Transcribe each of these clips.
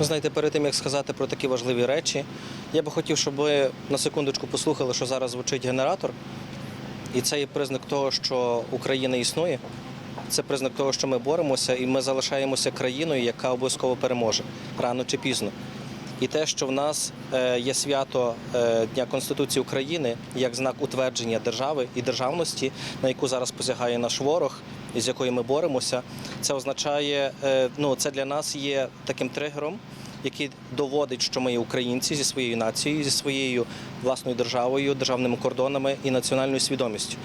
Ви знаєте, перед тим як сказати про такі важливі речі, я би хотів, щоб ви на секундочку послухали, що зараз звучить генератор. І це є признак того, що Україна існує. Це признак того, що ми боремося, і ми залишаємося країною, яка обов'язково переможе рано чи пізно. І те, що в нас е, є свято е, Дня Конституції України як знак утвердження держави і державності, на яку зараз посягає наш ворог, з якою ми боремося, це означає, е, ну це для нас є таким тригером, який доводить, що ми є українці зі своєю нацією, зі своєю власною державою, державними кордонами і національною свідомістю.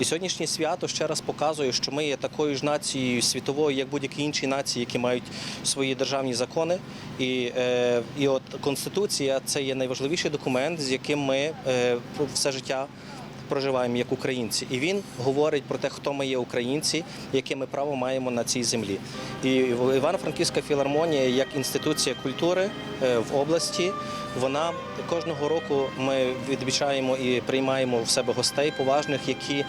І сьогоднішнє свято ще раз показує, що ми є такою ж нацією світовою, як будь-які інші нації, які мають свої державні закони. І, е, і от Конституція це є найважливіший документ, з яким ми е, все життя проживаємо як українці. І він говорить про те, хто ми є українці, яке ми право маємо на цій землі. І Івано-Франківська філармонія як інституція культури е, в області. Вона кожного року ми відмічаємо і приймаємо в себе гостей поважних, які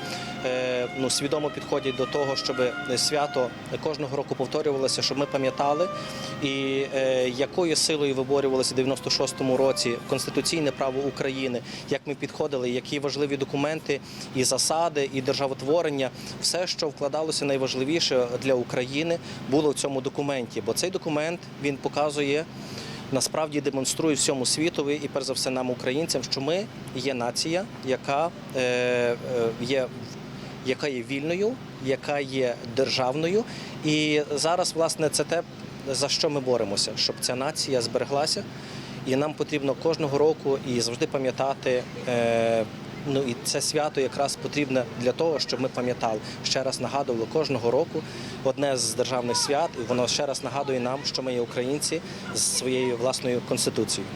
е, ну, свідомо підходять до того, щоб свято кожного року повторювалося, щоб ми пам'ятали, і е, якою силою виборювалося в 96-му році конституційне право України, як ми підходили, які важливі документи і засади, і державотворення, все, що вкладалося найважливіше для України, було в цьому документі. Бо цей документ він показує насправді демонструє всьому світові і перш за все нам, українцям, що ми є нація, яка е, е, є. Яка є вільною, яка є державною, і зараз, власне, це те, за що ми боремося, щоб ця нація збереглася, і нам потрібно кожного року і завжди пам'ятати. Ну і це свято якраз потрібне для того, щоб ми пам'ятали ще раз нагадували кожного року одне з державних свят, і воно ще раз нагадує нам, що ми є українці з своєю власною конституцією.